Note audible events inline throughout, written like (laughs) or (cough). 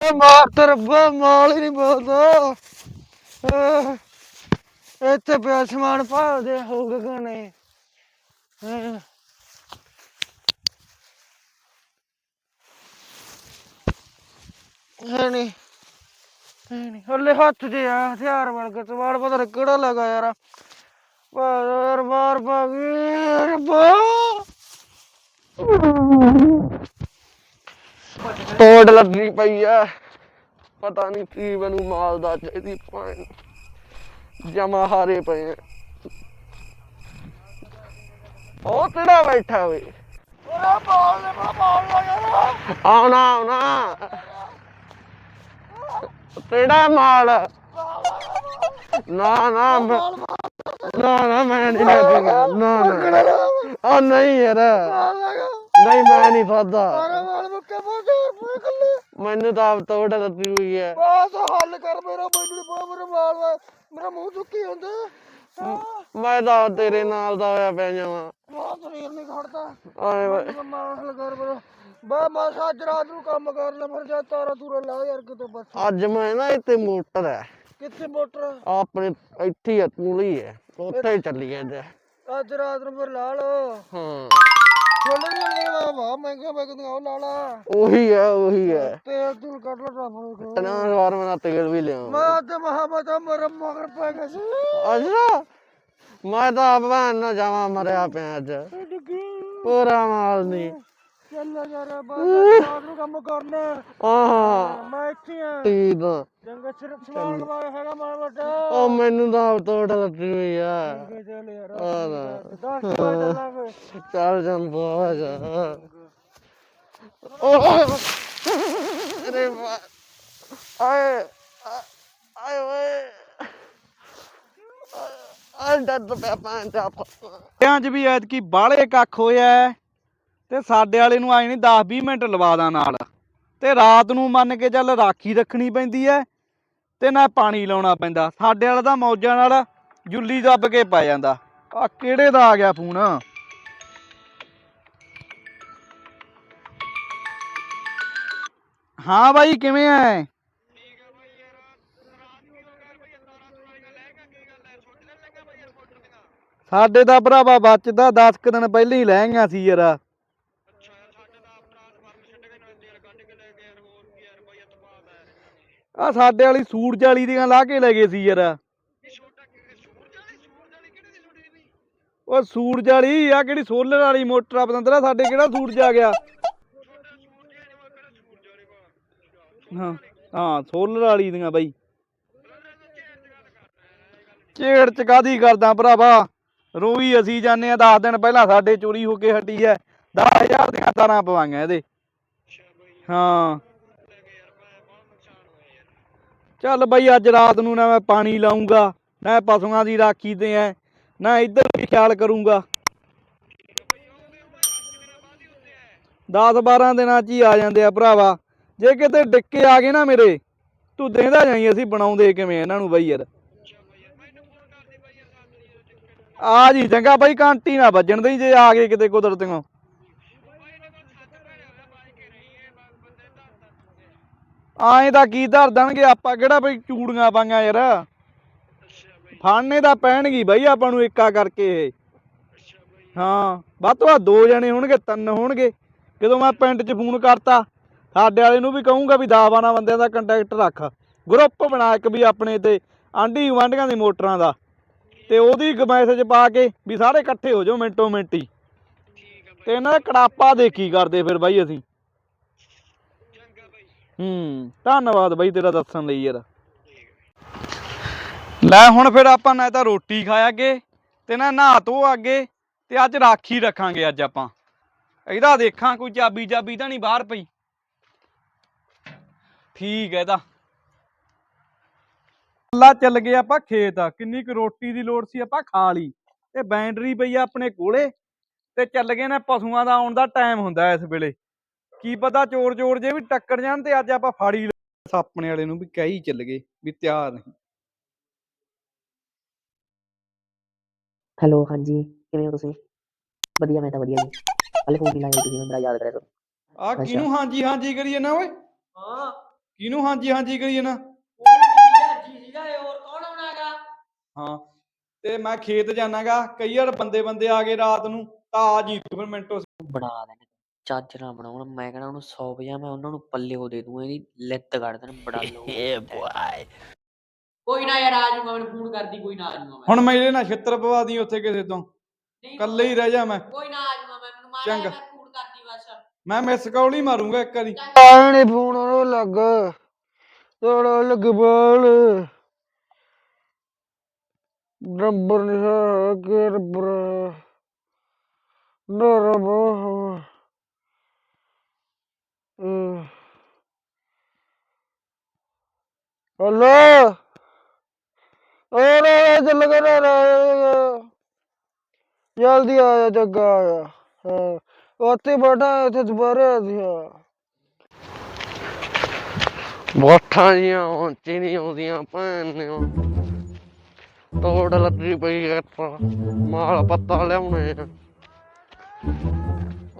ਏ ਮਾਰ ਤੇ ਰੱਬਾ ਮਾਲ ਹੀ ਨਹੀਂ ਬੋਲਦਾ। ਇੱਥੇ ਪਿਆ ਸਮਾਨ ਭਾਲਦੇ ਹੋਊਗਾ ਕਿ ਨਹੀਂ ਆਹ। ਹੱਲੇ ਹੱਥ 'ਚ ਆ, ਹਥਿਆਰ ਬਣ ਕੇ ਸਵਾੜ ਪਤਾ ਨੀ ਕਿਹੜਾ ਲੱਗਾ ਯਾਰ। ਬਾਰ ਬਾਰ ਬਾਗੀ ਰੱਬਾ! ਤੋੜ ਲੱਗੀ ਪਈ ਆ ਪਤਾ ਨਹੀਂ ਕੀ ਮੈਨੂੰ ਮਾਲ ਦਾ ਚਾਹੀਦੀ ਪਾਣ। ਜਮਾ ਹਾਰੇ ਪਏ ਉਹ ਕਿਹੜਾ ਬੈਠਾ ਵੇ? ਓਰੇ ਬਾਲ ਨੇ ਬੜਾ ਬਾਲ ਲਗਾ ਆਉਣਾ। ਆਉਣਾ ਕਿਹੜਾ ਮਾਲ? ਨਾ ਨਾ ਨਾ ਨਾ ਮੈਂ ਨਹੀਂ ਲੱਗੇਗਾ ਨਾ ਨਾ। ਆ ਨਹੀਂ ਯਾਰ। ਨਹੀਂ ਮੈਂ ਨਹੀਂ ਫਾਦਾ ਮਾਲ ਮੁੱਕੇ ਬਹੁਤ ਕੱਲੇ ਮੈਨੂੰ ਤਾਂ ਆਪ ਤੋੜ ਦਿੱਤੀ ਹੋਈ ਹੈ। ਬਸ ਹੱਲ ਕਰ ਮੇਰਾ ਮੈਨੂੰ ਬਹੁਤ ਮੇਰਾ ਮਾਲ ਵਾ। ਮੇਰਾ ਮੂੰਹ ਚੁੱਕੀ ਹੁੰਦਾ ਮੈਂ ਤਾਂ ਤੇਰੇ ਨਾਲ ਦਾ ਹੋਇਆ ਪਿਆ ਜਾਵਾਂ। ਬਹੁਤ ਸਰੀਰ ਨਹੀਂ ਖੜਦਾ। ਆਏ ਹੱਲ ਕਰ ਮੇਰਾ। ਬਾ ਮੈਂ ਅੱਜ ਰਾਤ ਨੂੰ ਕੰਮ ਕਰ ਲੈ ਫਿਰ ਜਾ ਤਾਰਾ ਤੂਰਾ ਲਾ ਯਾਰ ਕਿਤੇ ਬਸ। ਅੱਜ ਮੈਂ ਨਾ ਇੱਥੇ ਮੋਟਰ ਹੈ। ਕਿੱਥੇ ਮੋਟਰ? ਆਪਣੇ ਇੱਥੇ ਹੀ ਤੂਲੀ ਹੈ ਉੱਥੇ ਹੀ ਚੱਲੀ ਜਾਂਦੇ ਅੱਜ ਰਾਤ ਨੂੰ ਫਿਰ ਲਾ ਲਓ। ਹਾਂ। ਛੋਲੇ ਨਹੀਂ ਲੈਣੇ ਵਾ ਵਾ ਮਹਿੰਗਾ ਮਹਿੰਗਾ ਉਹ ਲਾ ਲਾ ਉਹੀ ਹੈ ਉਹੀ ਹੈ ਤੇਲ ਤੂਲ ਕੱਢ ਲਾ ਟਾਪਰ ਕੋ ਤਨਾ ਵਾਰ ਮੈਂ ਤੇਲ ਵੀ ਲਿਆ ਮੈਂ ਤੇ ਮਹਾਬਤਾ ਮਰ ਮਗਰ ਪੈ ਗਿਆ ਸੀ। ਅੱਛਾ। ਮੈਂ ਤਾਂ ਆਪ ਨਾ ਜਾਵਾਂ ਮਰਿਆ ਪਿਆ ਅੱਜ। ਪੂਰਾ ਮਾਲ ਨਹੀਂ ਚੱਲ ਯਾਰ ਬਸ ਰਾਤ ਨੂੰ ਕੰਮ ਕਰਨਾ। ਆਹ। ਮੈਂ ਇੱਥੇ ਆ। ਠੀਕ ਆ। ਜੰਗ ਸਿਰਫ ਸਮਾਨ ਵਾਲਾ ਹੈਗਾ ਮਾਰ ਵੱਡਾ ਉਹ ਮੈਨੂੰ ਤਾਂ ਆਪ ਤੋੜ ਲੱਗੀ ਹੋਈ ਆ। ਚੱਲ ਯਾਰ ਆ। ਨਾ। 10 ਵਜੇ ਚੱਲਾਂਗੇ ਚੱਲ ਜਨ ਬਾਜ ਅਰੇ ਵਾ ਆਏ ਆ- ਆਏ ਓਏ। ਆ ਡੱਡ ਪਿਆ ਪੰਜ ਆਪ ਟਿਆਂ 'ਚ ਵੀ ਐਤਕੀ ਬਾਹਲੇ ਕੱਖ ਹੋਇਆ ਹੈ। ਤੇ ਸਾਡੇ ਵਾਲੇ ਨੂੰ ਆਏ ਨਹੀਂ 10 20 ਮਿੰਟ ਲਵਾ ਦਾਂ ਨਾਲ। ਤੇ ਰਾਤ ਨੂੰ ਮੰਨ ਕੇ ਚੱਲ ਰਾਖੀ ਰੱਖਣੀ ਪੈਂਦੀ ਐ ਤੇ ਨਾ ਪਾਣੀ ਲਾਉਣਾ ਪੈਂਦਾ। ਸਾਡੇ ਵਾਲਾ ਤਾਂ ਮੌਜਾਂ ਨਾਲ ਜੁੱਲੀ ਦੱਬ ਕੇ ਪੈ ਜਾਂਦਾ। ਆ ਕਿਹੜੇ ਦਾ ਆ ਗਿਆ ਫੋਨ? ਹਾਂ ਬਾਈ, ਕਿਵੇਂ ਐ? ਸਾਡੇ ਦਾ ਭਰਾਵਾ ਬਚਦਾ 10 ਕੁ ਦਿਨ ਪਹਿਲਾਂ ਹੀ ਲੈ ਗਿਆ ਸੀ ਯਾਰ। ਆ ਸਾਡੇ ਵਾਲੀ ਸੂਰਜ ਵਾਲੀ ਦੀਆਂ ਲਾ ਕੇ ਲੈ ਗਏ ਸੀ ਯਾਰ। ਉਹ ਸੂਰਜ ਵਾਲੀ ਆ ਕਿਹੜੀ ਸੋਲਰ ਵਾਲੀ ਮੋਟਰ ਆ ਪਤੰਦਰਾ ਸਾਡੇ ਕਿਹੜਾ ਸੂਰਜ ਆ ਗਿਆ? ਹਾਂ ਹਾਂ ਸੋਲਰ ਵਾਲੀ ਦੀਆਂ ਬਾਈ। ਝੇੜ ਚ ਕਾਦੀ ਕਰਦਾ ਭਰਾਵਾ? ਰੋਈ ਅਸੀਂ ਜਾਂਦੇ ਆ 10 ਦਿਨ ਪਹਿਲਾਂ ਸਾਡੇ ਚੋਰੀ ਹੋ ਕੇ ਹਟੀ ਐ 10000 ਦੀਆਂ ਤਾਰਾਂ ਪਵਾਈਆਂ ਇਹਦੇ। ਹਾਂ। ਚੱਲ ਬਈ ਅੱਜ ਰਾਤ ਨੂੰ ਨਾ ਮੈਂ ਪਾਣੀ ਲਾਉਂਗਾ ਨਾ ਪਸ਼ੂਆਂ ਦੀ ਰਾਖੀ ਤੇ ਐ, ਨਾ ਇੱਧਰ ਵੀ ਖਿਆਲ ਕਰੂੰਗਾ। 10 12 ਦਿਨਾਂ ਚ ਹੀ ਆ ਜਾਂਦੇ ਆ ਭਰਾਵਾ, ਜੇ ਕਿਤੇ ਡਿੱਕੇ ਆ ਗਏ ਨਾ ਮੇਰੇ, ਤੂੰ ਦੇਂਦਾ ਜਾਈ ਅਸੀਂ ਬਣਾਉਂਦੇ ਕਿਵੇਂ ਇਹਨਾਂ ਨੂੰ ਬਈ ਯਾਰ। ਆ ਜੀ, ਚੰਗਾ ਬਾਈ, ਕਾਂਟੀ ਨਾ ਵੱਜਣ ਦੇ ਜੇ ਆ ਗਏ ਕਿਤੇ ਕੁਦਰਤੀਆਂ ਆਏ ਤਾਂ ਕੀ ਧਰ ਦੇਣਗੇ, ਆਪਾਂ ਕਿਹੜਾ ਬਈ ਚੂੜੀਆਂ ਪਾਈਆਂ ਯਾਰ? ਫਾਣੇ ਤਾਂ ਪੈਣਗੀ ਬਈ ਆਪਾਂ ਨੂੰ ਇੱਕਾ ਕਰਕੇ ਇਹ। ਹਾਂ, ਵੱਧ ਤੋਂ ਵੱਧ ਦੋ ਜਣੇ ਹੋਣਗੇ, ਤਿੰਨ ਹੋਣਗੇ। ਜਦੋਂ ਮੈਂ ਪਿੰਡ 'ਚ ਫੋਨ ਕਰਤਾ, ਸਾਡੇ ਵਾਲੇ ਨੂੰ ਵੀ ਕਹੂੰਗਾ ਵੀ 10 12 ਬੰਦਿਆਂ ਦਾ ਕੰਟੈਕਟ ਰੱਖ। ਗਰੁੱਪ ਬਣਾ ਇੱਕ ਵੀ ਆਪਣੇ ਤੇ, ਆਂਢੀ ਗੁਆਂਢੀਆਂ ਦੇ ਮੋਟਰਾਂ ਦਾ। ਤੇ ਉਹਦੀ ਮੈਸੇਜ ਪਾ ਕੇ ਵੀ ਸਾਰੇ ਇਕੱਠੇ ਹੋ ਜਾਓ ਮਿੰਟੋ ਮਿੰਟੀ ਤੇ ਇਹਨਾਂ ਦਾ ਕੜਾਪਾ ਦੇਖੀ ਕਰਦੇ ਫਿਰ ਬਾਈ ਅਸੀਂ। ਹੂੰ। ਧੰਨਵਾਦ ਬਾਈ ਤੇਰਾ ਦੱਸਣ ਲਈ ਯਾਰ। ਲੈ ਹੁਣ ਫਿਰ ਆਪਾਂ ਨਾ ਤਾਂ ਰੋਟੀ ਖਾਇਆਗੇ ਤੇ ਨਾ ਨਹਾ ਧੋ ਆਗੇ ਤੇ ਅੱਜ ਰਾਖੀ ਰੱਖਾਂਗੇ ਅੱਜ ਆਪਾਂ। ਇਹਦਾ ਦੇਖਾਂ ਕੋਈ ਚਾਬੀ ਚਾਬੀ ਤਾਂ ਨਹੀਂ ਬਾਹਰ ਪਈ। ਠੀਕ ਹੈ ਇਹਦਾ। ਅੱਲਾ ਚੱਲ ਗਏ ਆਪਾਂ ਖੇਤ। ਕਿੰਨੀ ਕੁ ਰੋਟੀ ਦੀ ਲੋੜ ਸੀ ਆਪਾਂ ਖਾ ਲਈ। ਤੇ ਬੈਂਡਰੀ ਪਈ ਆ ਆਪਣੇ ਕੋਲੇ। ਤੇ ਚੱਲ ਗਏ ਨੇ ਪਸ਼ੂਆਂ ਦਾ ਆਉਣ ਦਾ ਟਾਈਮ ਹੁੰਦਾ ਇਸ ਵੇਲੇ। ਕੀ ਪਤਾ ਚੋਰ ਚੋਰ ਜੇ ਵੀ ਟੱਕਰ ਜਾਣ ਤੇ ਅੱਜ ਆਪਾਂ ਫਾੜੀ ਲ- ਸਾਪਣੇ ਵਾਲੇ ਨੂੰ ਵੀ ਕਹੀ ਚੱਲ ਗਏ ਵੀ ਤਿਆਰ ਨਹੀਂ। ਹੈਲੋ ਹਾਂਜੀ। ਕਿਵੇਂ ਹੋ ਤੁਸੀਂ? ਵਧੀਆ ਮੈਂ ਤਾਂ ਵਧੀਆ ਜੀ। ਹਲੇ ਫੋਨ ਨਹੀਂ ਲਾਇਆ ਤੁਸੀਂ ਮੈਨੂੰ ਬੜਾ ਯਾਦ ਕਰਿਆ ਕਰੋ ਆ ਅੱਛਾ। ਕਿਹਨੂੰ ਹਾਂਜੀ ਹਾਂਜੀ ਕਰੀਏ ਨਾ ਓਏ? ਹਾਂ। ਕਿਹਨੂੰ ਹਾਂਜੀ ਹਾਂਜੀ ਕਰੀ ਜਾਣਾ ਜੀ ਸੀਗਾ ਇਹ ਹੋਰ ਕੌਣ ਆਉਣਾਗਾ ਹਾਂ ਤੇ ਮੈਂ ਖੇਤ ਜਾਣਾਗਾ ਕਈ ਵਾਰ ਬੰਦੇ ਬੰਦੇ ਆ ਗਏ ਰਾਤ ਨੂੰ ਤਾਂ ਆ ਜੀ ਫਿਰ ਮਿੰਟੋ ਬਣਾ ਦੇਣੇ ਚੱਜ ਨਾ ਬਣਾਉਣ ਮੈਂ ਕਹਣਾ ਉਹਨੂੰ 100 ਵਜਾ ਮੈਂ ਉਹਨਾਂ ਨੂੰ ਪੱਲਿਓ ਦੇ ਦੂੰ ਇਹਦੀ ਲਿੱਤ ਕੱਢ ਦੇਣ ਬੜਾ (laughs) ਲੋ ਕੋਈ ਨਾ ਯਾਰ ਆ ਜਾਊਗਾ ਮੈਨੂੰ ਫੋਨ ਕਰਦੀ ਕੋਈ ਨਾ ਆ ਜਾਊਗਾ ਮੈਂ। ਹੁਣ ਮੈਂ ਇਹਦੇ ਨਾਲ ਛਿੱਤਰ ਪਵਾ ਦੀ ਉੱਥੇ ਕਿਸੇ ਤੋਂ। ਨਹੀਂ, ਇਕੱਲੇ ਹੀ ਰਹਿ ਜਾ ਮੈਂ। ਕੋਈ ਨਾ ਆ ਜਾਊਗਾ ਮੈਂ ਮੈਨੂੰ ਮਾਰਾ ਚੰਗਾ। ਫੋਨ ਕਰਦੀ ਬਸ। ਮੈਂ ਮਿਸ ਕਾਲ ਹੀ ਮਾਰੂੰਗਾ ਇੱਕ ਵਾਰੀ। ਆਏ ਨੀ ਫੋਨ ਉਹ ਲੱਗ। ਤੋੜਾ ਲੱਗ ਬਾਲ। ਨੰਬਰ ਨਹੀਂ ਹੈ ਕਿ ਨੰਬਰ Mm. ਹਲੋ ਓਰੇ ਚੱਲ ਗਿਆ ਜਲਦੀ ਆ ਜਾ ਜੱਗਾ ਉੱਥੇ ਬੈਠਾ ਇੱਥੇ ਦੁਬਾਰੇ ਆ ਗਿਆ ਮੋਠਾਂ ਜੀਆਂ ਉੱਚੀ ਨਹੀਂ ਆਉਂਦੀਆਂ ਭੈਣ ਨੇ। ਤੋੜ ਲੱਗੀ ਪਈ ਐ ਮਾਲ ਪੱਤਾ ਲਿਆਉਣੇ ਆ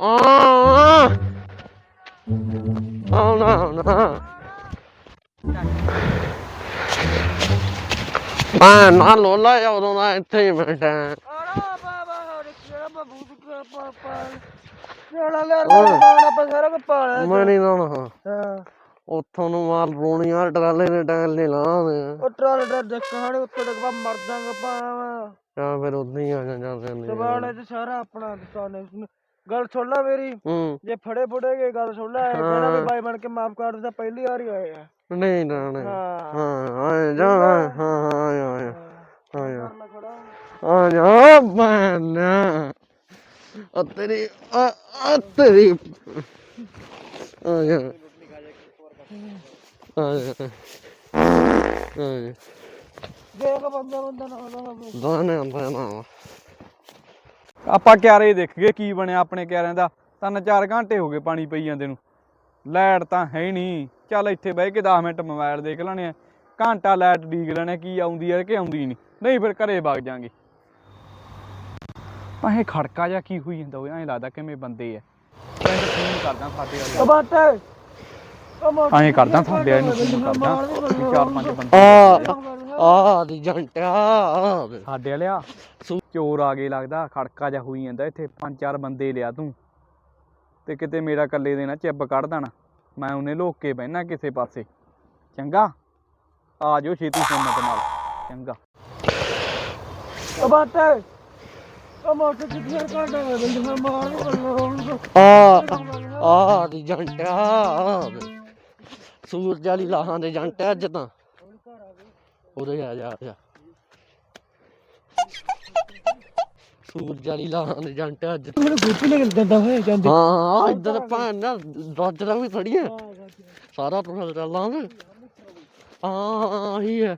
ਆ ਆਉਣਾ ਆਉਣਾ। ਮੈਂ ਨਾ ਲੋਲਾ ਜਾ ਉਦੋਂ ਦਾ ਇੱਥੇ ਹੀ ਬੈਠਾ। ਆੜਾ ਬਾਬਾ ਹੋਰ ਕਿਹੜਾ ਬਾਬੂ ਦਾ ਪਾਪਾ ਜਿਹੜਾ ਲੈ ਰੋਣਾ ਆਪਾਂ ਸਾਰਾ ਕੁ ਪਾਲਿਆ ਮੈਂ ਨਹੀਂ ਨਾ ਹਾਂ ਉੱਥੋਂ ਨੂੰ ਮਾਲ ਰੋਣੀਆਂ ਟਰਾਲੇ ਨੇ ਟਾਇਲ ਨੇ ਲਾਉਂਦੇ। ਉਹ ਟਰਾਲੇ ਦਾ ਦੇਖਾਣੇ ਉੱਤੇ ਡੱਬਾ ਮਰ ਜਾਗਾ ਪਾਵਾ ਜਾਂ ਫਿਰ ਉਦਾਂ ਹੀ ਆ ਜਾ ਜਾਂਦੇ ਨੇ ਸਵਾਲੇ ਤੇ ਸਾਰਾ ਆਪਣਾ ਦੁਕਾਨੇ ਗੱਲ ਸੁਣ ਲੈ ਮੇਰੀ। ਹੂੰ। ਜੇ ਫੜੇ ਫੁੜੇ ਗਏ ਗੱਲ ਸੁਣ ਲੈ ਮੇਰਾ ਵੀ ਬਾਈ ਬਣ ਕੇ ਮਾਫ ਕਰ ਦਿੱਤਾ ਪਹਿਲੀ ਵਾਰ ਹੀ ਆਏ ਆ। ਨਹੀਂ ਨਾ ਨਹੀਂ। ਹਾਂ। ਹਾਂ ਜਾ ਹਾਂ। ਹਾਂ ਆ ਜਾ ਆ ਜਾ ਕਰਨਾ ਖੜਾ ਆ ਮੈਂ ਤੇਰੀ ਆ ਤੇਰੀ। ਆ। ਜਾ ਆ। ਜਾ ਆ। ਜਾ ਦੇਖ ਬੰਦਾ ਬੰਦਾ ਨਾ ਨਾ ਦਾਨੇ ਆਂਦਾ ਨਾ ਆਪਾਂ ਕਿਆਰੇ ਦੇਖ ਗਏ ਕੀ ਬਣਿਆ ਆਪਣੇ ਕਿਆਰਿਆਂ ਦਾ। ਤਿੰਨ ਚਾਰ ਘੰਟੇ ਹੋ ਗਏ ਪਾਣੀ ਪਈ ਜਾਂਦੇ ਨੂੰ। ਲਾਈਟ ਤਾਂ ਹੈ ਹੀ ਨਹੀਂ। ਚੱਲ ਇੱਥੇ ਬਹਿ ਕੇ 10 ਮਿੰਟ ਮੋਬਾਈਲ ਦੇਖ ਲੈਣੇ ਆ। ਘੰਟਾ ਲਾਈਟ ਡੀਕ ਲੈਣੇ ਕੀ ਆਉਂਦੀ ਹੈ ਕਿ ਆਉਂਦੀ ਨਹੀਂ। ਨਹੀਂ ਫਿਰ ਘਰੇ ਵਗ ਜਾਾਂਗੇ। ਤਾਂ ਇਹ ਖੜਕਾ ਜਾਂ ਕੀ ਹੋਈ ਜਾਂਦਾ ਉਹ ਐਂ ਲੱਗਦਾ ਕਿਵੇਂ ਬੰਦੇ ਆ। ਪਿੰਡ ਫੋਨ ਕਰਦਾ ਸਾਡੇ ਵਾਲੇ ਉਹ ਬਾਤ ਐਂ ਕਰਦਾ ਤੁਹਾਡੇ ਵਾਲੇ ਨੂੰ ਫੋਨ ਕਰਦਾ ਚਾਰ ਪੰਜ ਬੰਦੇ। ਆ। ਆ ਦੀ ਜੰਟਿਆ। ਸਾਡੇ ਵਾਲਿਆ ਚੋਰ ਆ ਗਏ ਲੱਗਦਾ ਖੜਕਾ ਜਾ ਹੋਈ ਜਾਂਦਾ ਇੱਥੇ ਪੰਜ ਚਾਰ ਬੰਦੇ ਲਿਆ ਤੂੰ। ਤੇ ਕਿਤੇ ਮੇਰਾ ਕੱਲੇ ਦੇ ਨਾ ਚਿੱਬ ਕੱਢ ਦੇਣਾ। ਮੈਂ ਉਹਨੇ ਲੋਕ ਕੇ ਬਹਿਣਾ ਕਿਸੇ ਪਾਸੇ। ਚੰਗਾ? ਆ ਜਾਓ ਛੇਤੀ ਸੁਣਨ ਨਾਲ ਚੰਗਾ। ਉਹ ਬਾਤ ਉਹ ਮੋਟਰ ਕਿੱਥੇ ਕਾਂਡਾ ਹੈ ਬੰਦੇ ਮੈਂ ਮਾਰ ਨੂੰ ਬੱਲੋ ਆ ਆ ਦੀ ਜੰਟਿਆ। ਸੂਰਜ ਵਾਲੀ ਲਾਹਾਂ ਦੇ ਜੰਟਿਆ ਅੱਜ ਤਾਂ। ਉਰੇ ਆ ਜਾ ਆ ਜਾ। ਸੂਰਜ ਵਾਲੀ ਲਾਹਾਂ ਦੇ ਜੰਟਿਆ ਅੱਜ। ਮੈਨੂੰ ਗੁੱਪੀ ਲੱਗ ਦਿੰਦਾ ਹੋਇਆ ਜਾਂਦੇ ਹਾਂ ਇੱਧਰ ਭਾਂ ਨਾ ਰੱਜ ਦਾ ਵੀ ਥੋੜੀ ਹੈ ਸਾਰਾ ਤੁਰ ਚੱਲਾਂਗੇ ਹਾਂ ਆਹੀ ਹੈ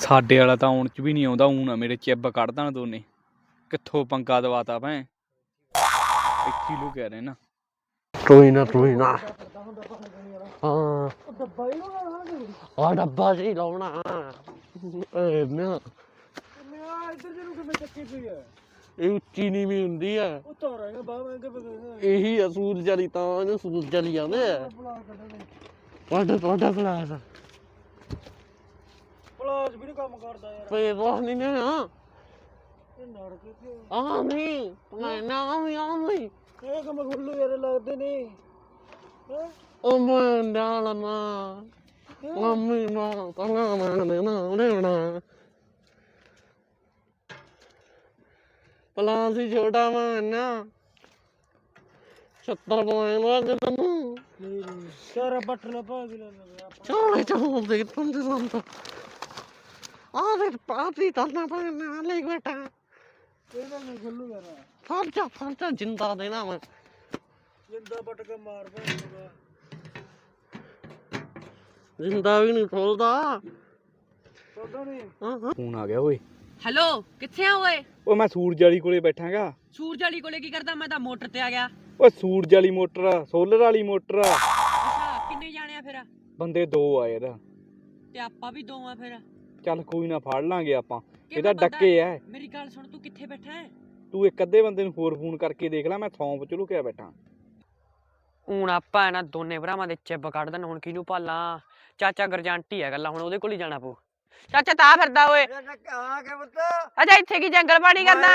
ਸਾਡੇ ਵਾਲਾ ਤਾਂ ਆਉਣ ਚ ਵੀ ਨਹੀਂ ਆਉਂਦਾ ਊਂ ਨਾ ਮੇਰੇ ਚਿੱਬ ਕੱਢ ਦੇਣ ਦੋਨੇ। ਕਿੱਥੋਂ ਪੰਗਾ ਦਵਾਤਾ ਭੈਂ ਇੱਥੇ ਲੋ ਕਹਿ ਰਹੇ ਨਾ ਕੋਈ ਨਾ ਕੋਈ ਨਾ। ਹਾਂ। ਆ ਡੱਬਾ ਜੀ ਲਾਉਣਾ। ਏ ਨਾ ਮੈਂ। ਇੱਧਰ ਜਰੂ ਕਿਵੇਂ ਚੱਕੀ ਪਈ ਹੈ ਇਹ ਉੱਚੀ ਨੀਵੀਂ ਹੁੰਦੀ ਆ। ਉਹ ਤੋਰਾਂਗੇ ਬਾਹਰ ਮੈਂ ਕਿ ਬਗਾਣਾ ਇਹੀ ਆ ਸੂਰਜ ਵਾਲੀ ਤਾਂ ਇਹਨੂੰ ਸੂਰਜ ਵਾਲੀ ਜਾਂਦੇ ਆ ਬੁਲਾ ਕੱਢਣੇ ਤੁਹਾਡਾ ਤੁਹਾਡਾ ਕਲਾਸ ਪਲਾਸ ਵੀ ਨੀ ਕੰਮ ਕਰਦਾ ਯਾਰ ਪੇ ਬਹੁਤ ਨਹੀਂ ਨੇ ਆ ਇਹ ਨੜ ਕਿੱਥੇ ਆ ਨਹੀਂ ਮੈਂ ਨਾ ਆਵੀਂ ਆਵੀਂ ਇਹ ਕੰਮ ਖੁੱਲੂ ਯਾਰ, ਲੱਗਦੇ ਨੇ। ਹੈਂ? (laughs) ਉਹ ਮੈਂ ਨਾਲ ਨਾ ਮੰਮੀ ਨਾ ਤਨਾ। ਨਾ ਨੇ ਨਾ ਉਹਨੇ ਨਾ ਪਲਾਸ ਹੀ ਛੋਟਾ ਮੈਂ ਨਾ ਛੱਤਰ ਪਵਾਏ ਨਾ ਤੈਨੂੰ ਸਾਰਾ ਪੱਟਲਾ ਪਾ ਕੇ ਲੈ ਲੈ ਚੋਲੇ ਚੋਲ ਦੇ ਤੁੰਦੇ ਸੰਤ ਆ ਦੇ ਪਾਤੀ ਤਨਾ ਪਾ ਨਾ ਲੈ ਬੇਟਾ ਇਹਦਾ ਨਹੀਂ ਖੁੱਲੂ ਯਾਰ ਫਰਚਾ ਫਰਚਾ ਜਿੰਦਾ ਦੇਣਾ ਮੈਂ। ਜਿੰਦਾ ਪੱਟ ਕੇ ਮਾਰ ਪੈਂਦਾ ਜਿੰਦਾ ਵੀ ਨਹੀਂ ਖੋਲਦਾ। ਫੋਨ ਆ ਗਿਆ ਓਏ। ਹੈਲੋ ਕਿੱਥੇ ਆ ਓਏ? ਓ ਮੈਂ ਸੂਰਜ ਵਾਲੀ ਕੋਲੇ ਬੈਠਾਂਗਾ। ਸੂਰਜ ਵਾਲੀ ਕੋਲੇ ਕੀ ਕਰਦਾ? ਮੈਂ ਤਾਂ ਮੋਟਰ ਤੇ ਆ ਗਿਆ। ਓ ਸੂਰਜ ਵਾਲੀ ਮੋਟਰ ਆ ਸੋਲਰ ਵਾਲੀ ਮੋਟਰ ਆ। ਅੱਛਾ ਕਿੰਨੇ ਜਾਣੇ ਆ ਫਿਰ? ਬੰਦੇ ਦੋ ਆ ਯਾਰ। ਤੇ ਆਪਾਂ ਵੀ ਦੋ ਆ ਫਿਰ। ਚੱਲ ਕੋਈ ਨਾ ਫੜ ਲਾਂਗੇ ਆਪਾਂ। ਇਹਦਾ ਡੱਕੇ ਐ ਮੇਰੀ ਗੱਲ ਸੁਣ ਤੂੰ ਕਿੱਥੇ ਬੈਠਾ ਹੈ? ਤੂੰ ਇੱਕ ਅੱਧੇ ਬੰਦੇ ਨੂੰ ਹੋਰ ਫੋਨ ਕਰਕੇ ਦੇਖ ਲੈ ਮੈਂ ਥੌਂ ਚ ਲੁਕਿਆ ਬੈਠਾ। ਹੁਣ ਆਪਾਂ ਹੈ ਨਾ ਦੋਨੇ ਭਰਾਵਾਂ ਦੇ ਚਿੱਬ ਕੱਢ ਦੇਣ ਹੁਣ ਕਿਹਨੂੰ ਭਾਲਾਂ ਚਾਚਾ ਗਰਜੰਟੀ ਹੈ ਗੱਲਾਂ ਹੁਣ ਉਹਦੇ ਕੋਲ ਹੀ ਜਾਣਾ ਪਊ। ਚਾਚਾ ਤਾਂ ਫਿਰਦਾ ਓਏ। ਆ ਕੇ ਪੁੱਤ। ਅੱਛਾ ਇੱਥੇ ਕੀ ਜੰਗਲ ਪਾਣੀ ਕਰਦਾ?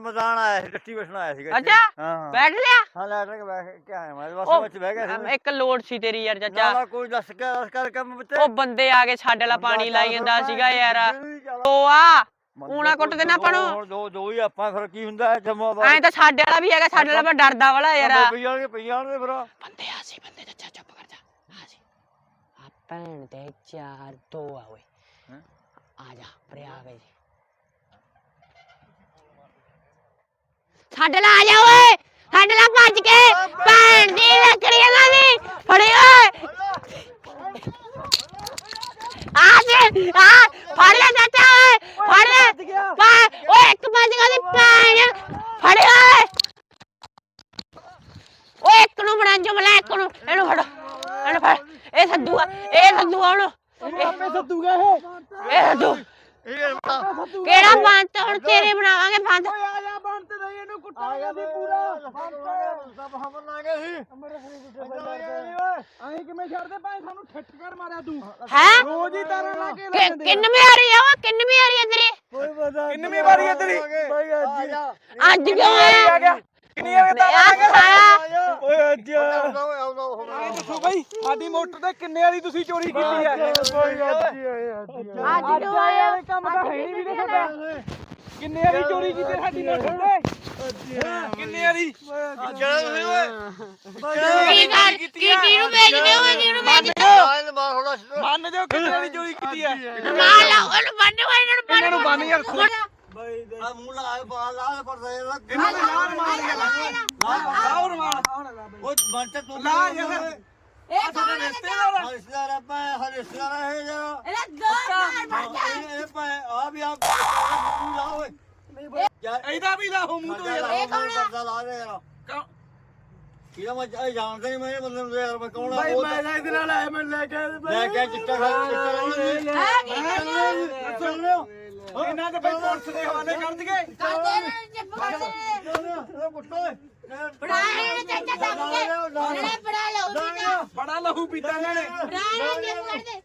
ਮਜ਼ਾਨ ਆਇਆ ਸੀ ਟੱਟੀ ਬਸਣਾ ਆਇਆ ਸੀਗਾ ਇੱਥੇ। ਅੱਛਾ ਹਾਂ। ਬੈਠ ਲਿਆ? ਹਾਂ ਲੈ ਕੇ ਬੈਠ ਕੇ ਆਇਆ ਮੈਂ ਬਸ ਉਹ, ਵਿੱਚ ਬਹਿ ਗਿਆ ਸੀ। ਇੱਕ ਲੋੜ ਸੀ ਤੇਰੀ ਯਾਰ ਨਾ ਚਾਚਾ। ਨਾ ਕੋਈ ਦੱਸ ਕੇ ਦੱਸ ਕਰ ਕੰਮ ਪੁੱਤ। ਉਹ ਬੰਦੇ ਆ ਕੇ ਸਾਡੇ ਵਾਲਾ ਪਾਣੀ ਲਾਈ ਜਾਂਦਾ ਸੀਗਾ ਯਾਰ। ਉਹ ਆ ਊਣਾ ਕੁੱਟ ਦੇਣਾ ਆਪਾਂ ਨੂੰ। ਹੁਣ ਦੋ ਦੋ ਹੀ ਆਪਾਂ ਫਿਰ ਕੀ ਹੁੰਦਾ ਜਮਾ ਐਂ ਤਾਂ ਸਾਡੇ ਵਾਲਾ ਵੀ ਹੈਗਾ ਸਾਡੇ ਵਾਲਾ ਪਰ ਡਰਦਾ ਵਾਲਾ ਯਾਰ। ਫਿਰ। ਬੰਦੇ ਆ ਸੀ ਬੰਦੇ ਚਾਚਾ ਚੁੱਪ ਆ ਆ ਭੈਣ ਦੇ ਚਾਰ ਦੋ ਆ ਓਏ। ਹੈਂ? ਆ ਜਾ ਪਰੇ ਆ ਗਏ ਸਾਡੇ ਨਾਲ ਆ ਜਾ ਓਏ। ਸਾਡੇ ਨਾਲ ਭੱਜ ਕੇ। ਭੈਣ ਦੀ ਲੱਕੜੀ ਇਹਨਾਂ ਦੀ ਫੜੀ ਓਏ। ਆ ਜੀ ਆ। ਫੜ ਲੈ ਚਾਚਾ ਓਏ। ਫੜ ਲੈ। ਪਾ- ਓਏ ਇੱਕ ਭੱਜ ਗਿਆ ਦੀ ਭੈਣ। ਫੜੀ ਓਏ। ਓਏ ਇੱਕ ਨੂੰ ਬਣਾ ਜਮਲਾ ਇੱਕ ਨੂੰ। ਇਹਨੂੰ ਫੜ। ਇਹਨੂੰ ਫੜ। ਇਹ ਸੱਦੂ ਆ ਇਹ ਸੱਦੂ ਆ ਹੁਣ। ਆਪੇ ਸੱਦੂਗਾ ਇਹ। ਇਹ ਸੱਦੂ। ਕਿਹੜਾ ਬੰਤ ਹੁਣ ਤੇਰੇ ਬਣਾਵਾਂਗੇ ਬੰਤ ਓਏ ਆ ਜਾ ਬੰਦ ਤੇ ਨਹੀਂ ਇਹਨੂੰ ਕੁੱਟਾਂਗੇ ਅਸੀਂ ਪੂਰਾ। ਸਭ ਹਮਨ ਲਾ ਗਏ ਸੀ ਅਸੀਂ ਕਿਵੇਂ ਛੱਡਦੇ ਭਾਈ? ਸਾਨੂੰ ਠੱਠ ਕਰ ਮਾਰਿਆ ਤੂੰ। ਹੈ? ਰੋਜ਼ ਹੀ ਤਾਰਾਂ ਲਾ ਕੇ ਲੈ ਜਾਂਦੇ ਆ। ਕਿੰਨਵੀਂ ਆ ਰਹੀ ਆ ਉਹ? ਕਿੰਨਵੀਂ ਆ ਰਹੀ ਆ ਤੇਰੀ? ਕੋਈ ਪਤਾ ਕਿੰਨਵੀਂ ਵਾਰੀ ਹੈ ਤੇਰੀ? ਆ ਜਾ ਅੱਜ ਕਿਉਂ ਆਇਆ ਆ ਗਿਆ? ਕਿੰਨੀ ਵਾਰ ਤਾਂ ਆ? ਸਾਲਾ ਓਏ ਅੱਜ ਆਉਂਦਾ ਆਉਂਦਾ ਇਹ ਦੱਸੋ ਭਾਈ ਸਾਡੀ ਮੋਟਰ ਤੇ ਕਿੰਨੇ ਵਾਲੀ ਤੁਸੀਂ ਚੋਰੀ ਕੀਤੀ ਹੈ? ਅੱਜ ਕਿਉਂ ਆਇਆ ਇਹ ਕੰਮ ਤਾਂ ਹੈ ਨਹੀਂ ਵੀਰੇ ਤੁਹਾਡਾ ਕਿੰਨੇ ਵਾਲੀ ਚੋਰੀ ਕੀਤੀ ਸਾਡੀ ਮੋਟਰ ਤੇ? ਕਿੰਨੇ ਵਾਲੀ? ਚਲੋ ਤੁਸੀਂ ਓਏ ਕੀ ਕਰ ਕੀ ਕਿਹਨੂੰ ਵੇਚਦੇ ਹੋ ਕਿਹਨੂੰ ਵੇਚਦੇ ਆਇਨ ਮਾਰ ਸੀ ਮੰਨ ਜਾਓ ਕਿੰਨੇ ਵਾਲੀ ਚੋਰੀ ਕੀਤੀ ਹੈ। ਨਾਲ ਲਾ ਉਹਨੂੰ ਬੰਨ ਵਾ ਇਹਨਾਂ ਨੂੰ ਇਹਨਾਂ ਨੂੰ ਬੰਨ ਯਾਰ ਖੁਦ ਆ ਮੂੰਹ ਲਾ ਬਾਲ ਲਾ ਪਰ ਦੇ ਨਾਲ ਮਾਰ ਗਿਆ ਲਾਓ ਰਮਾਨ ਉਹ ਬੰਟ ਤੂੰ ਲਾ ਯਾਰ। ਇਹ ਕੌਣ ਹੈ ਰਿਸ਼ਤੇਦਾਰ ਰਿਸ਼ਤੇਦਾਰ ਆਪਾਂ ਰਿਸ਼ਤੇਦਾਰ ਹੈ ਜਰਾ ਇਹਦਾ ਦੋ ਮਾਰ ਇਹ ਇਹ ਪਾ ਆ ਵੀ ਆ ਮੂੰਹ ਲਾ ਓਏ। ਯਾਰ ਇਹਦਾ ਵੀ ਲਾਹੋ ਮੂੰਹ ਤੋਂ ਯਾਰ। ਇਹ ਕੌਣ ਆ? ਲਾ ਦੇ ਯਾਰ? ਕਿਹਦਾ ਮੈਂ ਇਹ ਜਾਣਦਾ ਨਹੀਂ ਮੈਂ ਇਹ ਬੰਦੇ ਨੂੰ ਯਾਰ ਮੈਂ ਕੌਣ ਆ? ਉਹ ਮੈਂ ਇਹਦੇ ਨਾਲ ਆਇਆ ਮੈਂ ਲੈ ਕੇ ਲੈ ਕੇ ਚਿੱਟਾ ਖਾ ਚਿੱਟਾ ਹੈ ਲਿਓ ਇਹਨਾਂ ਦੇ ਭਾਈ ਪੁਲਿਸ ਦੇ ਹਵਾਲੇ ਕਰ ਦਈਏ। ਕਰਦੇ ਨੇ ਚੁੱਪ ਕਰਦੇ ਕੁੱਟੋ ਬੜਾ ਚਾਚਾ ਦੱਬ ਕੇ। ਇਹਨੇ ਬੜਾ ਲਓ। ਸੀਗਾ ਬੜਾ ਲਹੂ ਪੀਤਾ ਇਹਨਾਂ ਨੇ। ਬੜਾ ਇਹਨੇ ਚੁੱਪ ਕਰਦੇ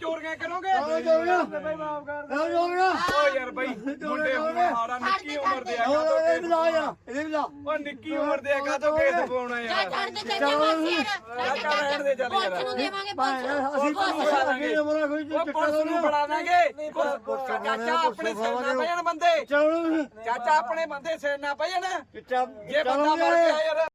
ਚੋਰੀਆਂ ਕਰੋਗੇ? ਜੋਗਿਆ। ਭਾਈ ਮਾਫ ਕਰ ਇਹ ਜੋਗਿਆ ਓ ਯਾਰ ਭਾਈ ਮੁੰਡੇ ਮਾਰਾ ਨਿੱਕੀ ਉਮਰ ਦੇ ਆ ਇਹ ਵੀ ਲਾ ਯਾਰ ਇਹ ਵੀ ਲਾ ਓ ਨਿੱਕੀ ਉਮਰ ਦੇ ਆ ਕਾਹਤੋਂ ਕੇਸ ਪਵਾਉਣਾ ਚਾ ਯਾਰ? ਛੱਡ ਦੇ ਚਾਚਾ ਮਾਸੀ ਚਾਚਾ ਰਹਿਣ ਦੇ ਚੱਲ ਯਾਰ। ਪੁਲਿਸ ਨੂੰ। ਦੇਵਾਂਗੇ ਅਸੀਂ ਪੁਲਿਸ ਤਾਂ ਅੱਗੇ ਮਰਾ ਕੋਈ ਓ ਪੁਲਿਸ ਨੂੰ ਫੜਾ ਦਾਂਗੇ ਚਾਚਾ ਆਪਣੇ ਸਿਰ ਨਾ ਬੰਦੇ। ਚਾਚਾ ਆਪਣੇ ਬੰਦੇ ਸਿਰ ਨਾ ਪੈ ਜਾਣ ਚਿੱਟਾ ਜੇ ਬੰਦਾ ਮਰ ਗਿਆ ਯਾਰ